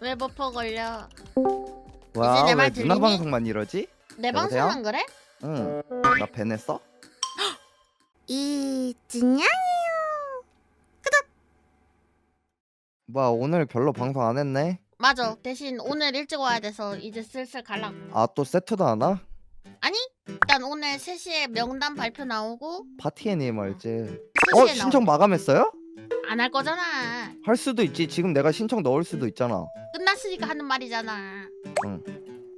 너왜 버퍼 걸려? 와, 내왜 말 누나 들리니? 방송만 이러지? 내 여보세요? 방송은 그래? 응. 나 배냈어? 이 진양? 뭐야, 오늘 별로 방송 안 했네? 맞아. 대신 오늘 일찍 와야 돼서 이제 슬슬 갈라고. 아, 또 세트도 하나? 아니? 일단 오늘 3시에 명단 발표 나오고 파티 애니멀즈. 3시에 어, 신청 마감했어요? 안 할 거잖아. 할 수도 있지. 지금 내가 신청 넣을 수도 있잖아. 끝났으니까 하는 말이잖아.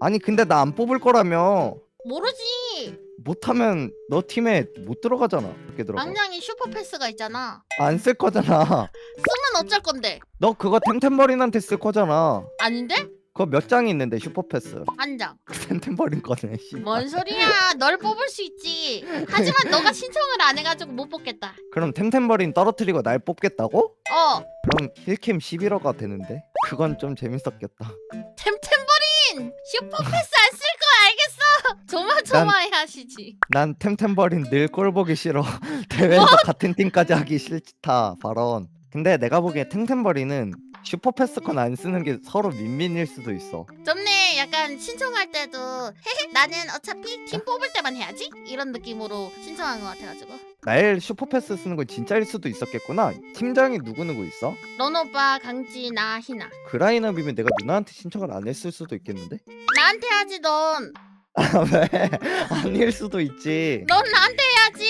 아니, 근데 나 안 뽑을 거라며. 모르지. 못하면 너 팀에 못 들어가잖아. 어떻게 들어가? 당장에 슈퍼 패스가 있잖아. 안 쓸 거잖아. 쓰면 어쩔 건데? 너 그거 템템버린한테 쓸 거잖아. 아닌데? 그거 몇 장이 있는데 슈퍼패스. 한 장. 템템버린 거네. 뭔 소리야? 널 뽑을 수 있지. 하지만 너가 신청을 안 해가지고 못 뽑겠다. 그럼 템템버린 떨어뜨리고 날 뽑겠다고? 어, 그럼 힐캠 11호가 되는데? 그건 좀 재밌었겠다. 템템버린 슈퍼패스 안 쓸 거 알겠어. 조마조마해 하시지. 난 템템버린 늘 꼴 보기 싫어. 대회에서 같은 팀까지 하기 싫다. 발언. 근데 내가 보기에 템템버린은 슈퍼패스건 안 쓰는 게 서로 민민일 수도 있어. 좀네 약간 신청할 때도 헤헤 나는 어차피 팀 뽑을 때만 해야지 이런 느낌으로 신청한 것 같아가지고 날 슈퍼패스 쓰는 건 진짜일 수도 있었겠구나. 팀장이 누구 누구 있어? 런 오빠 강지 나 희나 그 라인업이면 내가 누나한테 신청을 안 했을 수도 있겠는데? 나한테 하지 넌 넌 아, 왜? 아닐 수도 있지. 나한테 해야지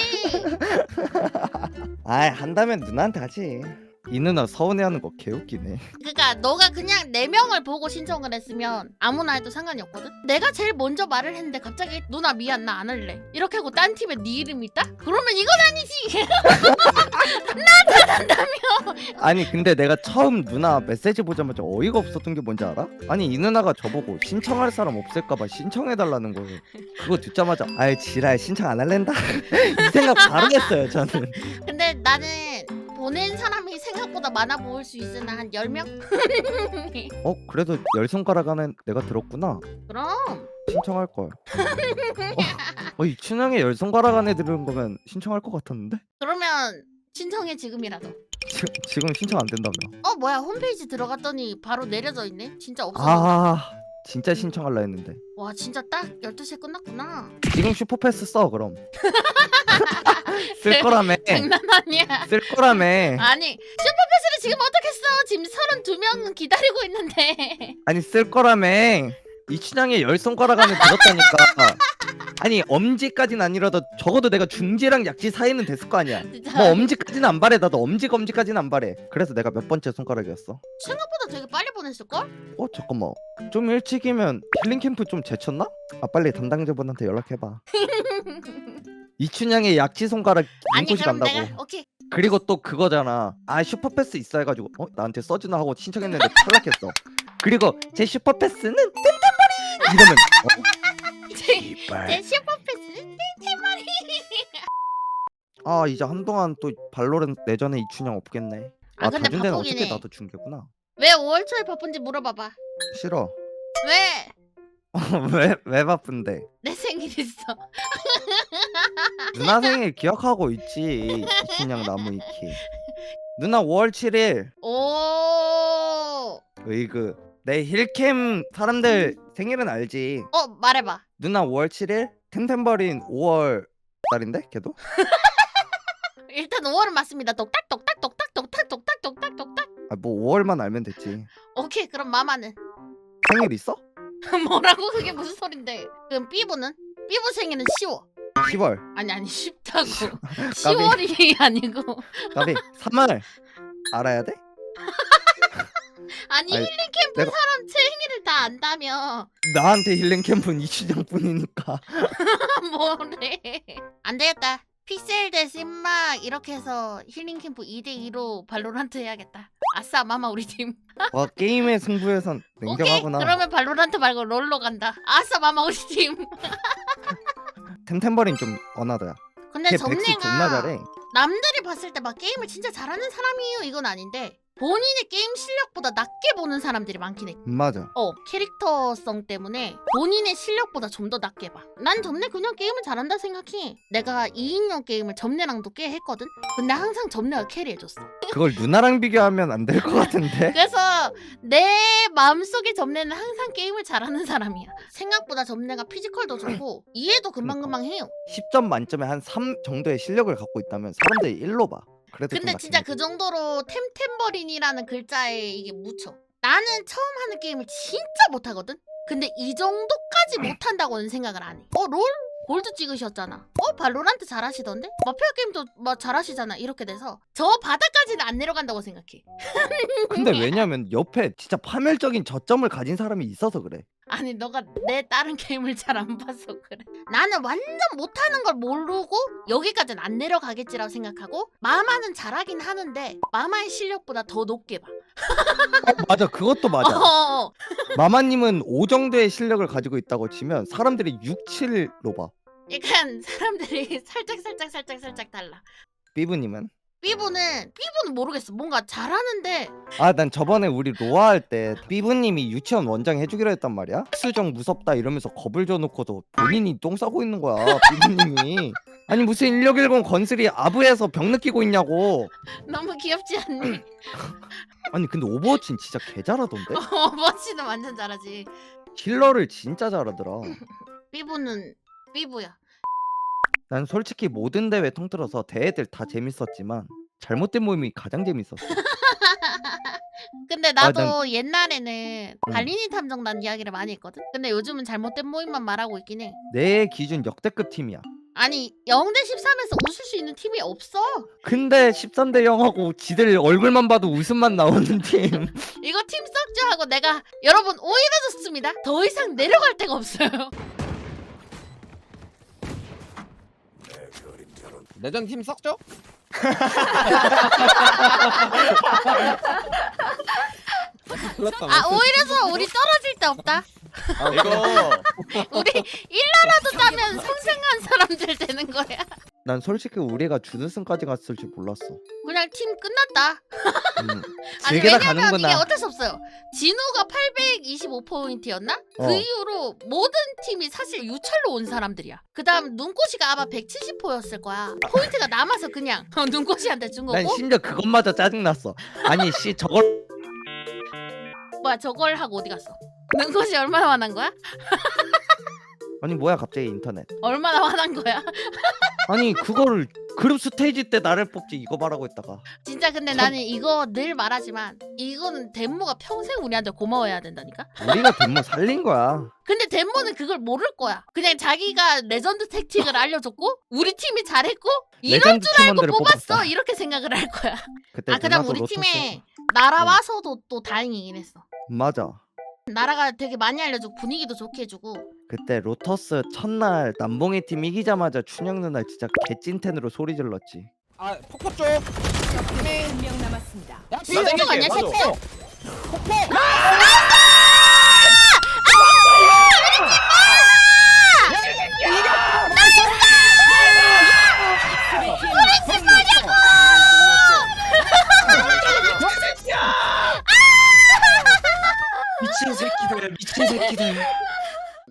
아, 한다면 누나한테 하지. 이 누나 서운해하는 거 개웃기네. 그니까 너가 그냥 네 명을 보고 신청을 했으면 아무나 해도 상관이 없거든 내가 제일 먼저 말을 했는데 갑자기 누나 미안 나 안 할래 이렇게 하고 딴 팀에 네 이름 있다? 그러면 이건 아니지 아니 근데 내가 처음 누나 메시지 보자마자 어이가 없었던 게 뭔지 알아? 아니 이 누나가 저보고 신청할 사람 없을까봐 신청해달라는 거예요. 그거 듣자마자 아이 지랄 신청 안 할랜다 이 생각 바로 했어요 저는. 근데 나는 보낸 사람이 생각보다 많아 보일 수 있으나 한 10명? 어 그래도 열 손가락 안에 내가 들었구나. 그럼 신청할 걸. 어, 어, 이 춘향의 열 손가락 안에 들은 거면 신청할 것 같았는데? 그러면 신청해 지금이라도 지, 지금 신청 안 된다며. 어 뭐야 홈페이지 들어갔더니 바로 내려져 있네 진짜 없어 아 진짜 신청할라 했는데. 와 진짜 딱 12시에 끝났구나 지금 슈퍼패스 써 그럼. 쓸 거라며. 장난 아니야 쓸 거라며. 아니 슈퍼패스를 지금 어떻게 써 지금 32명 기다리고 있는데 아니 쓸 거라며. 이 춘향의 열 손가락 안에 들었다니까. 아니 엄지까진 아니라도 적어도 내가 중지랑 약지 사이는 됐을 거 아니야. 진짜 뭐 엄지까지는 안 바래. 나도 엄지 검지까지는 안 바래. 그래서 내가 몇 번째 손가락이었어. 생각보다 되게 빨리 보냈을걸? 어 잠깐만. 좀 일찍이면 힐링 캠프 좀 제쳤나? 아 빨리 담당자분한테 연락해봐. 이춘향의 약지 손가락 아니 인곳이 그럼 간다고. 내가 오케이 그리고 또 그거잖아. 아 슈퍼패스 있어 해가지고 어 나한테 써주나 하고 신청했는데 탈락했어. 그리고 제 슈퍼패스는 템템버린 이러면 어? 제, 이빨. 제 슈퍼패스는 템템머리 아 이제 한동안 또 발로렌 내전에 이춘향 없겠네. 아, 아 근데 자준 데는 바쁘긴 어떻게 해. 나도 중계구나. 왜 5월 초에 바쁜지 물어봐봐 싫어. 왜? 왜 왜 바쁜데? 내 생일 있어 누나 생일 기억하고 있지. 이춘향 나무 위키. 누나 5월 7일. 오 으이그 내 힐캠 사람들 생일은 알지. 어 말해봐 누나 5월 7일. 템템버린 5월 달인데 걔도? 일단 5월은 맞습니다 똑딱 똑딱 똑딱 똑딱 똑딱 똑딱 똑딱 아 뭐 5월만 알면 됐지. 오케이 그럼 마마는 생일 있어? 뭐라고 그게 무슨 소린데 그럼 삐부는? 삐부 생일은 쉬워 10월. 아니 아니 쉽다고 10월이 아니고 까비 3월. 알아야 돼? 아니 아니, 힐링 캠프 내가- 사람 생일을 다 안다며. 나한테 힐링 캠프는 이춘향뿐이니까. 뭐래. 안 되겠다. 픽셀 대 sim막 이렇게 해서 힐링 캠프 2대 2로 발로란트 해야겠다. 아싸 마마 우리 팀. 와 게임의 승부에선 오케이 냉정하구나. 그러면 발로란트 말고 롤로 간다. 아싸 마마 우리 팀. 템템버린 좀 어나더야. 근데 걔 백스 존나 점내가 잘해. 남들이 봤을 때 막 게임을 진짜 잘하는 사람이에요. 이건 아닌데 본인의 게임 실력보다 낮게 보는 사람들이 많긴 해. 맞아. 어 캐릭터성 때문에 본인의 실력보다 좀 더 낮게 봐. 난 점내 그냥 게임을 잘한다 생각해. 내가 2인용 게임을 점내랑도 꽤 했거든. 근데 항상 점내가 캐리해줬어. 그걸 누나랑 비교하면 안 될 것 같은데. 그래서 내 마음속에 점내는 항상 게임을 잘하는 사람이야. 생각보다 점내가 피지컬도 좋고 이해도 금방금방 해요. 10점 만점에 한 3 정도의 실력을 갖고 있다면 사람들이 1로 봐. 그래도 좀 근데 진짜 해. 그 정도로 템템버린이라는 글자에 이게 묻혀. 나는 처음 하는 게임을 진짜 못하거든? 근데 이 정도까지 못한다고는 생각을 안 해. 어, 롤? 골드 찍으셨잖아. 어, 발로란트 잘하시던데? 마피아 게임도 뭐 잘하시잖아. 이렇게 돼서 저 바닥까지는 안 내려간다고 생각해. 근데 왜냐면 옆에 진짜 파멸적인 저점을 가진 사람이 있어서 그래. 아니, 너가 내 다른 게임을 잘 안 봐서 그래. 나는 완전 못하는 걸 모르고 여기까지는 안 내려가겠지라고 생각하고 마마는 잘하긴 하는데 마마의 실력보다 더 높게 봐. 맞아, 그것도 맞아. 어, 마마님은 5 정도의 실력을 가지고 있다고 치면 사람들이 6, 7로 봐. 약간 사람들이 살짝 살짝 살짝 살짝 달라. 삐부님은? 삐부는 삐부는 모르겠어. 뭔가 잘하는데 아, 난 저번에 우리 로아 할 때 삐부님이 유치원 원장 해주기로 했단 말이야. 수정 무섭다 이러면서 겁을 줘놓고도 본인이 똥 싸고 있는 거야, 삐부님이. 아니 무슨 1610 건슬이 아부에서 병 느끼고 있냐고. 너무 귀엽지 않니? 아니 근데 오버워치는 진짜 개 잘하던데? 어, 머치는 완전 잘하지. 킬러를 진짜 잘하더라. 삐부는 삐부야. 난 솔직히 모든 대회 통틀어서 대회들 다 재밌었지만 잘못된 모임이 가장 재밌었어. 근데 아, 나도 옛날에는 음. 발리니 탐정단 이야기를 많이 했거든. 근데 요즘은 잘못된 모임만 말하고 있긴 해. 내 기준 역대급 팀이야. 아니 0대 13에서 웃을 수 있는 팀이 없어. 근데 13대 0하고 지들 얼굴만 봐도 웃음만 나오는 팀. 이거 팀 썩죠 하고 내가 여러분 오히려 좋습니다. 더 이상 내려갈 데가 없어요. 내전 팀 썩죠? 그렇다. 아 오히려서 우리 떨어질 데 없다. 이거 우리 일라라도 따면 성생한 사람들 되는 거야. 난 솔직히 우리가 준우승까지 갔을 줄 몰랐어. 그냥 팀 끝났다. 음, 아니 즐기다 왜냐면 이게 가는구나. 어쩔 수 없어요. 진우가 825포인트였나? 그 어. 이후로 모든 팀이 사실 유찰로 온 사람들이야. 그다음 눈꽃이가 아마 170포였을 거야. 포인트가 남아서 그냥 어, 눈꽃이한테 준 난 거고. 심지어 그것마저 짜증났어. 아니 씨 저걸 뭐야 저걸 하고 어디 갔어? 눈꽃이 얼마나 화난 거야? 아니 뭐야 갑자기 인터넷. 얼마나 화난 거야? 아니 그거를 그룹 스테이지 때 나를 뽑지 이거 말하고 있다가 진짜 근데 참- 나는 이거 늘 말하지만 이거는 덴모가 평생 우리한테 고마워해야 된다니까. 우리가 덴모 살린 거야. 근데 덴모는 그걸 모를 거야. 그냥 자기가 레전드 택틱을 알려줬고 우리 팀이 잘했고 이럴 레전드 줄 알고 팀원들을 뽑았어 뽑았다. 이렇게 생각을 할 거야. 그때 아 그다음 누나도 우리 팀에 날아와서도 또 다행이긴 했어. 맞아. 나라가 되게 많이 알려주고 분위기도 좋게 해주고 그때 로터스 첫날 남봉이 팀 이기자마자 춘영 누나 진짜 개찐텐으로 소리 질렀지. 아 폭포 쪽. 한명 남았습니다. 야 나 땡길게. 아니야, 맞아. 셰프야. 폭포. 새끼들 미친 새끼들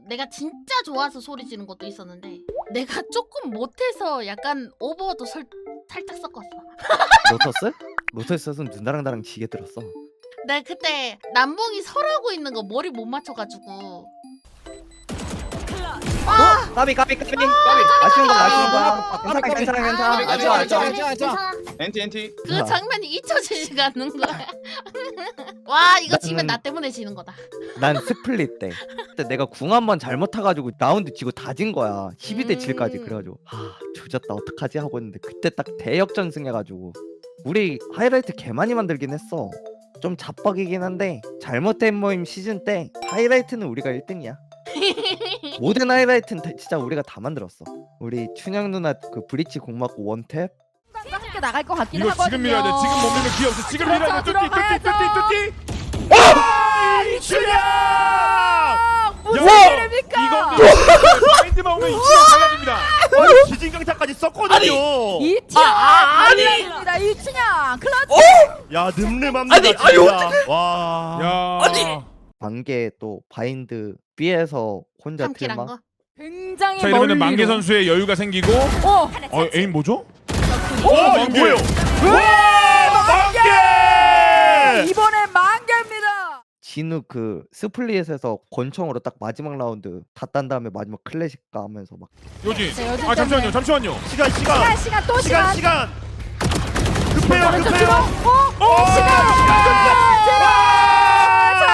내가 진짜 좋아서 소리 지른 것도 있었는데 내가 조금 못해서 약간 오버도 설, 살짝 섞었어. 로터스? 로터스는 누나랑 나랑 지게 들었어. 내가 그때 남봉이 설하고 있는 거 머리 못 맞춰가지고 어? 까비 까비 까비. 아쉬운 거야 아쉬운 거야. 괜찮아 괜찮아 괜찮아. 까비, 아쉬워 까비, 아쉬워. 까비. 괜찮아 괜찮아. 엔티 엔티 그 뭐야. 장면이 잊혀지지가 않는 거야. 와 이거 지면 나 때문에 지는 거다. 난 스플릿 때. 그때 내가 궁 한 번 잘못 타가지고 라운드 지고 다 진 거야. 12대 7까지 음. 그래가지고 아 조졌다 어떡하지 하고 있는데 그때 딱 대역전승 해가지고 우리 하이라이트 개 많이 만들긴 했어. 좀 잡박이긴 한데 잘못된 모임 시즌 때 하이라이트는 우리가 1등이야. 모든 하이라이트는 다- 진짜 우리가 다 만들었어. 우리 춘영 누나 그 브리치 공 맞고 원탭 함께 나갈 것 같긴 이거 하거든요. 지금 밀어야 돼. 지금 못 밀면 기회 없어. 지금 그렇죠, 밀어야 돼. 뚜띠. 뚜띠 뚜띠 뚜띠. 와! 이춘향! 무슨 야, 일입니까? 이거 마인드만 오면 이춘향 달라집니다. 아니, 기진강타까지 썼거든요. 이춘향 아, 아니! 달라집니다. 이춘향 클러치. 야 늠름합니다 아니, 진짜. 아유, 와 야. 만개 또 바인드 B에서 혼자 틀마 거. 굉장히 자 멀리. 이러면 만개 선수의 여유가 생기고 어. 어 에임 뭐죠? 오 만개. 뭐예요 만개! 만개입니다. 진우 그 스플릿에서 권총으로 딱 마지막 라운드 다 딴 다음에 마지막 클래식 가면서 막 요진. 네, 요진 아 잠시만요 때문에. 잠시만요. 시간 시간. 시간 시간 또 시간 시간. 시간. 급해요 오른쪽 급해요. 뒤로. 어? 오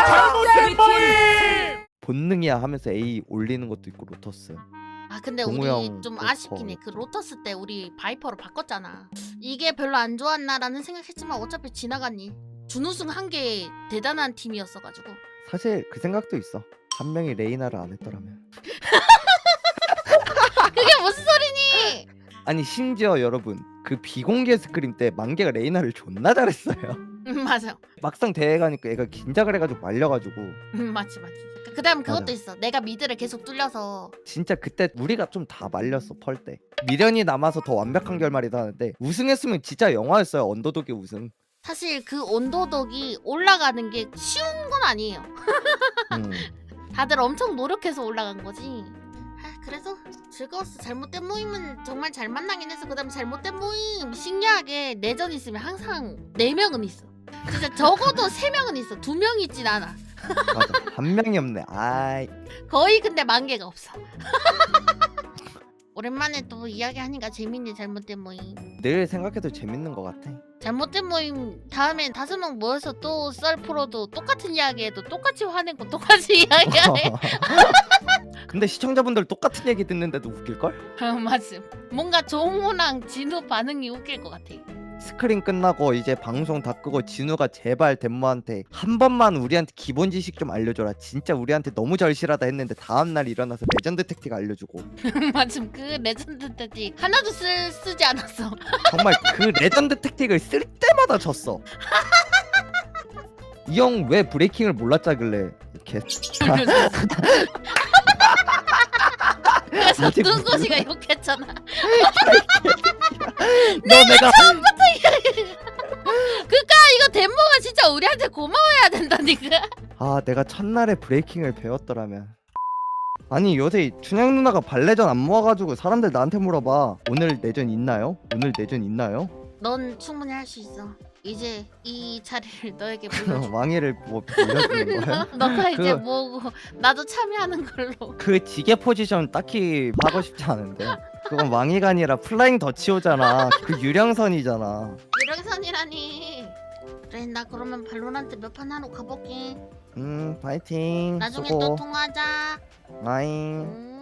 잘못된 모임 본능이야 하면서 A 올리는 것도 있고 로터스 아 근데 동우 우리 형좀 로터. 아쉽긴 해. 그 로터스 때 우리 바이퍼로 바꿨잖아. 이게 별로 안 좋았나라는 생각했지만 어차피 지나갔니. 준우승 한 게 대단한 팀이었어가지고. 사실 그 생각도 있어 한 명이 레이나를 안 했더라면 그게 무슨 소리니? 아니 심지어 여러분 그 비공개 스크림 때 만개가 레이나를 존나 잘했어요 음, 맞아. 막상 대회 가니까 얘가 긴장을 해가지고 말려가지고 음, 맞지 맞지. 그 다음 그것도 맞아. 있어. 내가 미드를 계속 뚫려서 진짜 그때 우리가 좀 다 말렸어 펄 때 미련이 남아서 더 완벽한 결말이다 하는데 우승했으면 진짜 영화였어요 언더독의 우승 사실 그 온도덕이 올라가는 게 쉬운 건 아니에요. 음. 다들 엄청 노력해서 올라간 거지. 아, 그래서 즐거웠어. 잘못된 모임은 정말 잘 만나긴 해서 그다음 잘못된 모임 신기하게 내전 있으면 항상 네 명은 있어. 진짜 적어도 세 명은 있어. 두 명 있진 않아. 맞아 한 명이 없네 아이 거의 근데 만 개가 없어. 오랜만에 또 이야기하니까 재밌네 잘못된 모임. 늘 생각해도 재밌는 것 같아 잘못된 모임 다음엔 다섯 명 모여서 또 썰 풀어도 똑같은 이야기해도 똑같이 화내고 똑같이 이야기하네. 근데 시청자분들 똑같은 얘기 듣는데도 웃길걸? 어, 맞음. 뭔가 종호랑 진우 반응이 웃길 것 같아. 스크린 끝나고 이제 방송 다 끄고 진우가 제발 덴모한테 한 번만 우리한테 기본 지식 좀 알려줘라 진짜 우리한테 너무 절실하다 했는데 다음 날 일어나서 레전드 택틱 알려주고 맞음. 그 레전드 때지 하나도 쓸, 쓰지 않았어. 정말 그 레전드 택틱을 쓸 때마다 졌어 이 형 왜 브레이킹을 몰랐자길래 개 그래서 아직 눈꽃이가 욕했잖아. 너 내가 그니까 이거 덴모가 진짜 우리한테 고마워해야 된다니까. 아 내가 첫날에 브레이킹을 배웠더라면 아니 요새 춘향 누나가 발레전 안 모아가지고 사람들 나한테 물어봐 오늘 내전 있나요? 오늘 내전 있나요? 넌 충분히 할 수 있어. 이제 이 자리를 너에게 물려줘. 왕위를 뭐 빌려주는 거야? 너가 이제 그- 뭐고 나도 참여하는 걸로. 그 지게 포지션 딱히 하고 싶지 않은데 그건 왕위가 아니라 플라잉 더치오잖아 그 유령선이잖아 유령선이라니. 그래 나 그러면 발로란트 몇 판 하러 가볼게. 음 파이팅 나중에 수고 또 통화하자. 아잉 음.